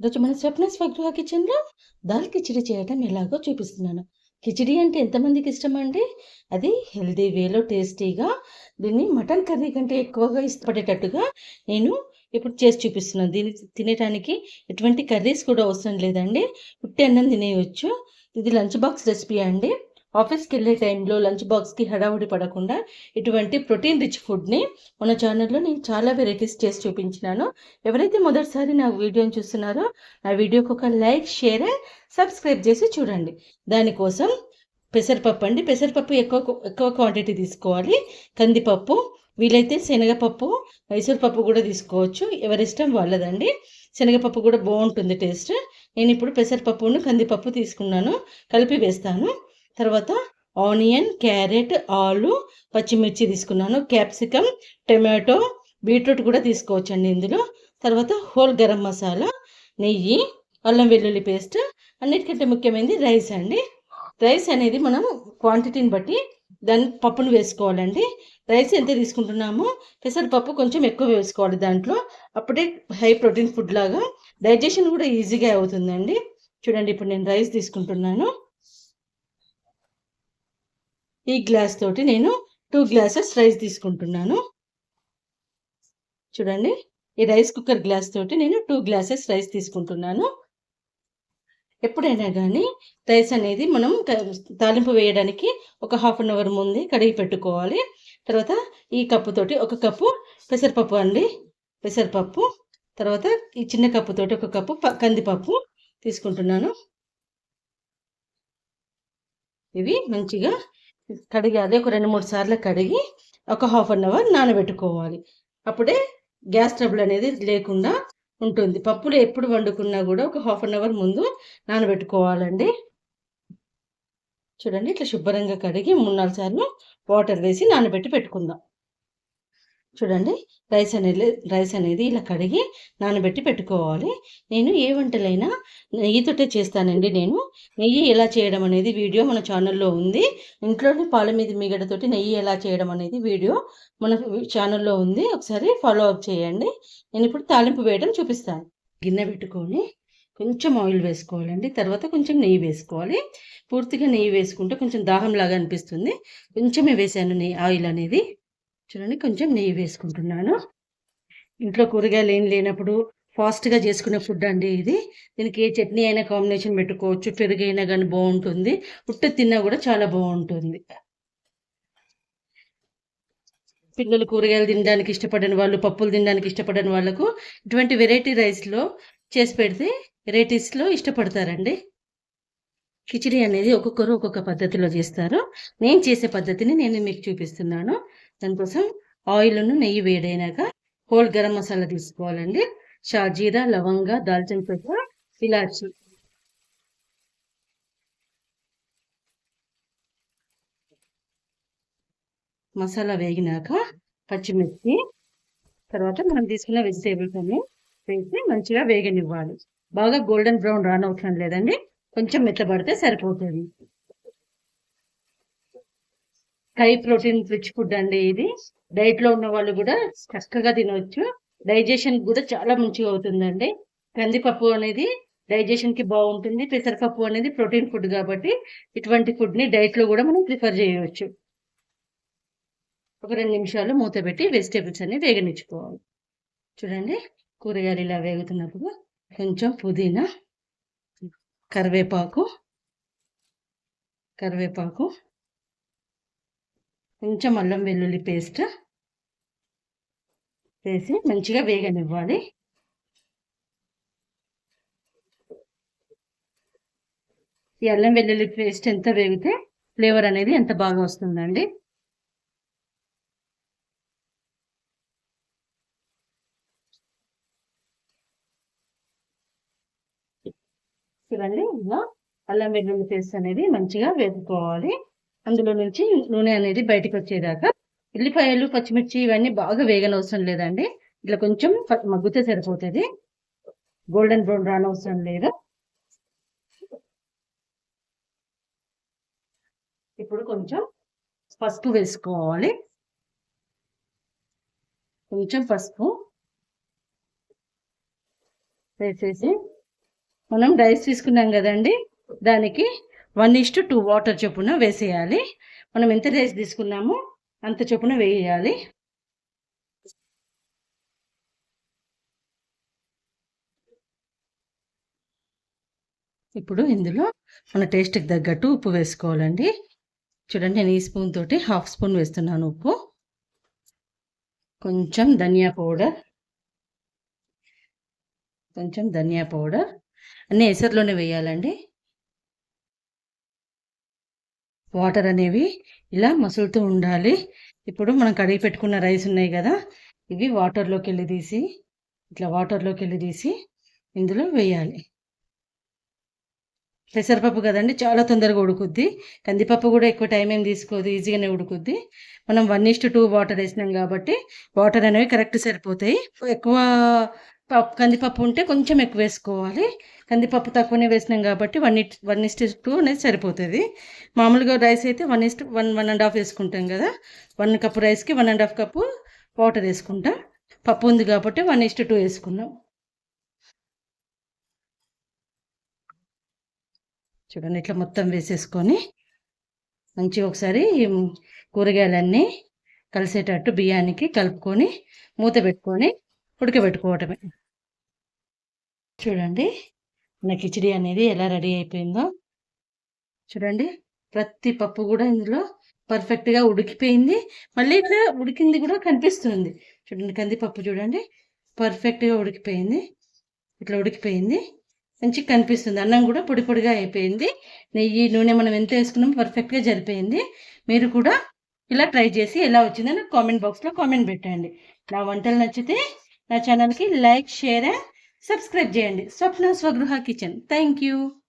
ఈరోజు మన స్వప్న స్వగృహ కిచెన్లో దాల్ కిచిడి చేయడం ఎలాగో చూపిస్తున్నాను. కిచిడి అంటే ఎంతమందికి ఇష్టం అండి అది హెల్దీ వేలో టేస్టీగా దీన్ని మటన్ కర్రీ కంటే ఎక్కువగా ఇష్టపడేటట్టుగా నేను ఇప్పుడు చేసి చూపిస్తున్నాను. దీన్ని తినేటానికి ఎటువంటి కర్రీస్ కూడా అవసరం లేదండి. పుట్టి అన్నం తినేయవచ్చు ఇది లంచ్ బాక్స్ రెసిపీ అండి. ఆఫీస్కి వెళ్ళే టైంలో లంచ్ బాక్స్కి హడావుడి పడకుండా ఇటువంటి ప్రోటీన్ రిచ్ ఫుడ్ని మన ఛానల్లో నేను చాలా వెరైటీస్ చేసి చూపించినాను. ఎవరైతే మొదటిసారి నా వీడియోని చూస్తున్నారో నా వీడియోకి ఒక లైక్ షేర్ సబ్స్క్రైబ్ చేసి చూడండి. దానికోసం పెసరపప్పు అండి. పెసరపప్పు ఎక్కువ ఎక్కువ క్వాంటిటీ తీసుకోవాలి. కందిపప్పు వీలైతే శనగపప్పు మైసూర్పప్పు కూడా తీసుకోవచ్చు. ఎవరిష్టం వాళ్ళదండి. శనగపప్పు కూడా బాగుంటుంది టేస్ట్. నేను ఇప్పుడు పెసరపప్పును కందిపప్పు తీసుకున్నాను. కలిపి వేస్తాను. తర్వాత ఆనియన్ క్యారెట్ ఆలు పచ్చిమిర్చి తీసుకున్నాను. క్యాప్సికమ్ టమాటో బీట్రూట్ కూడా తీసుకోవచ్చండి ఇందులో. తర్వాత హోల్ గరం మసాలా నెయ్యి అల్లం వెల్లుల్లి పేస్ట్ అన్నిటికంటే ముఖ్యమైనది రైస్ అండి. రైస్ అనేది మనం క్వాంటిటీని బట్టి దాని పప్పును వేసుకోవాలండి. రైస్ ఎంత తీసుకుంటున్నామో పెసరపప్పు కొంచెం ఎక్కువ వేసుకోవాలి దాంట్లో. అప్పుడే హై ప్రోటీన్ ఫుడ్ లాగా డైజెషన్ కూడా ఈజీగా అవుతుందండి. చూడండి ఇప్పుడు నేను రైస్ తీసుకుంటున్నాను. ఈ గ్లాస్ తోటి నేను టూ గ్లాసెస్ రైస్ తీసుకుంటున్నాను. చూడండి ఈ రైస్ కుక్కర్ గ్లాస్ తోటి నేను టూ గ్లాసెస్ రైస్ తీసుకుంటున్నాను. ఎప్పుడైనా కానీ రైస్ అనేది మనం తాలింపు వేయడానికి ఒక హాఫ్ అన్ అవర్ ముందే కడిగి పెట్టుకోవాలి. తర్వాత ఈ కప్పుతోటి ఒక కప్పు పెసరపప్పు అండి. పెసరపప్పు తర్వాత ఈ చిన్న కప్పుతోటి ఒక కప్పు కందిపప్పు తీసుకుంటున్నాను. ఇవి మంచిగా కడిగాలి ఒక రెండు మూడు సార్లు కడిగి ఒక హాఫ్ అన్ అవర్ నానబెట్టుకోవాలి. అప్పుడే గ్యాస్ ట్రబుల్ అనేది లేకుండా ఉంటుంది. పప్పులు ఎప్పుడు వండుకున్నా కూడా ఒక హాఫ్ అన్ అవర్ ముందు నానబెట్టుకోవాలండి. చూడండి ఇట్లా శుభ్రంగా కడిగి మూడు నాలుగు సార్లు వాటర్ వేసి నానబెట్టి పెట్టుకుందాం. చూడండి రైస్ అనేది రైస్ అనేది ఇలా కడిగి నానబెట్టి పెట్టుకోవాలి. నేను ఏ వంటలైనా నెయ్యితోటే చేస్తానండి నేను. నెయ్యి ఎలా చేయడం అనేది వీడియో మన ఛానల్లో ఉంది. ఇంట్లోని పాల మీద మిగడతోటి నెయ్యి ఎలా చేయడం అనేది వీడియో మన ఛానల్లో ఉంది. ఒకసారి ఫాలో అప్ చేయండి. నేను ఇప్పుడు తాలింపు వేయడం చూపిస్తాను. గిన్నె పెట్టుకొని కొంచెం ఆయిల్ వేసుకోవాలండి. తర్వాత కొంచెం నెయ్యి వేసుకోవాలి. పూర్తిగా నెయ్యి వేసుకుంటే కొంచెం దాహంలాగా అనిపిస్తుంది. కొంచెమే వేసాను నెయ్యి ఆయిల్ అనేది. చూడండి కొంచెం నెయ్యి వేసుకుంటున్నాను. ఇంట్లో కూరగాయలు ఏం లేనప్పుడు ఫాస్ట్గా చేసుకునే ఫుడ్ అండి ఇది. దీనికి ఏ చట్నీ అయినా కాంబినేషన్ పెట్టుకోవచ్చు. పెరుగు అయినా కానీ బాగుంటుంది. ఉట్ట తిన్నా కూడా చాలా బాగుంటుంది. పిల్లలు కూరగాయలు తినడానికి ఇష్టపడని వాళ్ళు పప్పులు తినడానికి ఇష్టపడని వాళ్ళకు ఇటువంటి వెరైటీ రైస్లో చేసి పెడితే వెరైటీస్లో ఇష్టపడతారండి. కిచిడి అనేది ఒక్కొక్కరు ఒక్కొక్క పద్ధతిలో చేస్తారు. నేను చేసే పద్ధతిని నేను మీకు చూపిస్తున్నాను. దానికోసం ఆయిల్ను నెయ్యి వేడైనాక హోల్ గరం మసాలా తీసుకోవాలండి. షాజీరా లవంగా దాల్చిన చెక్క ఇలాచి. మసాలా వేగినాక పచ్చిమిర్చి తర్వాత మనం తీసుకున్న వెజిటేబుల్స్ అన్ని వేసి మంచిగా వేగనివ్వాలి. బాగా గోల్డెన్ బ్రౌన్ రానవసరం లేదండి. కొంచెం మెత్తబడితే సరిపోతుంది. హై ప్రోటీన్ రిచ్ ఫుడ్ అండి ఇది. డైట్లో ఉన్న వాళ్ళు కూడా చక్కగా తినవచ్చు డైజెషన్ కూడా చాలా మంచిగా అవుతుందండి. కందిపప్పు అనేది డైజెషన్కి బాగుంటుంది. పెసరపప్పు అనేది ప్రోటీన్ ఫుడ్ కాబట్టి ఇటువంటి ఫుడ్ని డైట్లో కూడా మనం ప్రిఫర్ చేయవచ్చు ఒక రెండు నిమిషాలు మూత పెట్టి వెజిటేబుల్స్ అన్ని వేగనిచ్చుకోవాలి. చూడండి కూరగాయలు ఇలా వేగుతున్నప్పుడు కొంచెం పుదీనా కరివేపాకు కరివేపాకు కొంచెం అల్లం వెల్లుల్లి పేస్ట్ వేసి మంచిగా వేగనివ్వాలి. ఈ అల్లం వెల్లుల్లి పేస్ట్ ఎంత వేగితే ఫ్లేవర్ అనేది ఎంత బాగా వస్తుందండి. చూడండి ఇలా అల్లం వెల్లుల్లి పేస్ట్ అనేది మంచిగా వేసుకోవాలి అందులో నుంచి నూనె అనేది బయటకు వచ్చేదాకా ఉల్లిపాయలు పచ్చిమిర్చి ఇవన్నీ బాగా వేగనవసరం లేదండి. ఇట్లా కొంచెం మగ్గితే సరిపోతుంది. గోల్డెన్ బ్రౌన్ రానవసరం లేదు. ఇప్పుడు కొంచెం పసుపు వేసుకోవాలి. కొంచెం పసుపు వేసేసి మనం రైస్ తీసుకున్నాం కదండి. దానికి one is to two water చొప్పున వేసేయాలి. మనం ఎంత రైస్ తీసుకున్నామో అంత చొప్పున వేయాలి. ఇప్పుడు ఇందులో మన టేస్ట్కి తగ్గట్టు ఉప్పు వేసుకోవాలండి. చూడండి నేను ఈ స్పూన్ తోటి హాఫ్ స్పూన్ వేస్తున్నాను ఉప్పు. కొంచెం ధనియా పౌడర్. కొంచెం ధనియా పౌడర్. అన్నీ ఎసరులోనే వేయాలండి. వాటర్ అనేవి ఇలా మసులుతూ ఉండాలి. ఇప్పుడు మనం కడిగి పెట్టుకున్న రైస్ ఉన్నాయి కదా ఇవి వాటర్లోకి వెళ్ళి తీసి ఇట్లా వాటర్లోకి వెళ్ళి తీసి ఇందులో వేయాలి. పెసరపప్పు కదండి చాలా తొందరగా ఉడుకుద్ది. కందిపప్పు కూడా ఎక్కువ టైం ఏం తీసుకోదు ఈజీగానే ఉడుకుద్ది. మనం వన్ ఇస్ట్ టూ వాటర్ వేసినాం కాబట్టి వాటర్ అనేవి కరెక్ట్ సరిపోతాయి. ఎక్కువ పప్పు కందిపప్పు ఉంటే కొంచెం ఎక్కువ వేసుకోవాలి. కందిపప్పు తక్కువనే వేసినాం కాబట్టి one is one is to two అనేది సరిపోతుంది. మామూలుగా రైస్ అయితే one is to one one and half వేసుకుంటాం కదా. వన్ కప్పు రైస్కి one and half cup water వేసుకుంటాం. పప్పు ఉంది కాబట్టి వన్ ఇస్ట్ టూ వేసుకున్నాం. చూడండి ఇట్లా మొత్తం వేసేసుకొని మంచిగా ఒకసారి కూరగాయలన్నీ కలిసేటట్టు బియ్యానికి కలుపుకొని మూత పెట్టుకొని ఉడకబెట్టుకోవటమే. చూడండి. మన కిచిడి అనేది ఎలా రెడీ అయిపోయిందో. చూడండి. ప్రతి పప్పు కూడా ఇందులో పర్ఫెక్ట్గా ఉడికిపోయింది. మళ్ళీ ఇక్కడ ఉడికింది కూడా కనిపిస్తుంది. చూడండి కందిపప్పు చూడండి. పర్ఫెక్ట్గా ఉడికిపోయింది. ఇట్లా ఉడికిపోయింది. మంచిగా కనిపిస్తుంది. అన్నం కూడా పొడి పొడిగా అయిపోయింది. నెయ్యి నూనె మనం ఎంత వేసుకున్నామో పర్ఫెక్ట్గా జరిపోయింది. మీరు కూడా ఇలా ట్రై చేసి ఎలా వచ్చిందని కామెంట్ బాక్స్లో కామెంట్ పెట్టండి. నా వంటలు నచ్చితే నా ఛానల్కి లైక్ షేర్ అండ్ సబ్స్క్రైబ్ చేయండి. Swapna Swagruha kitchen. Thank you.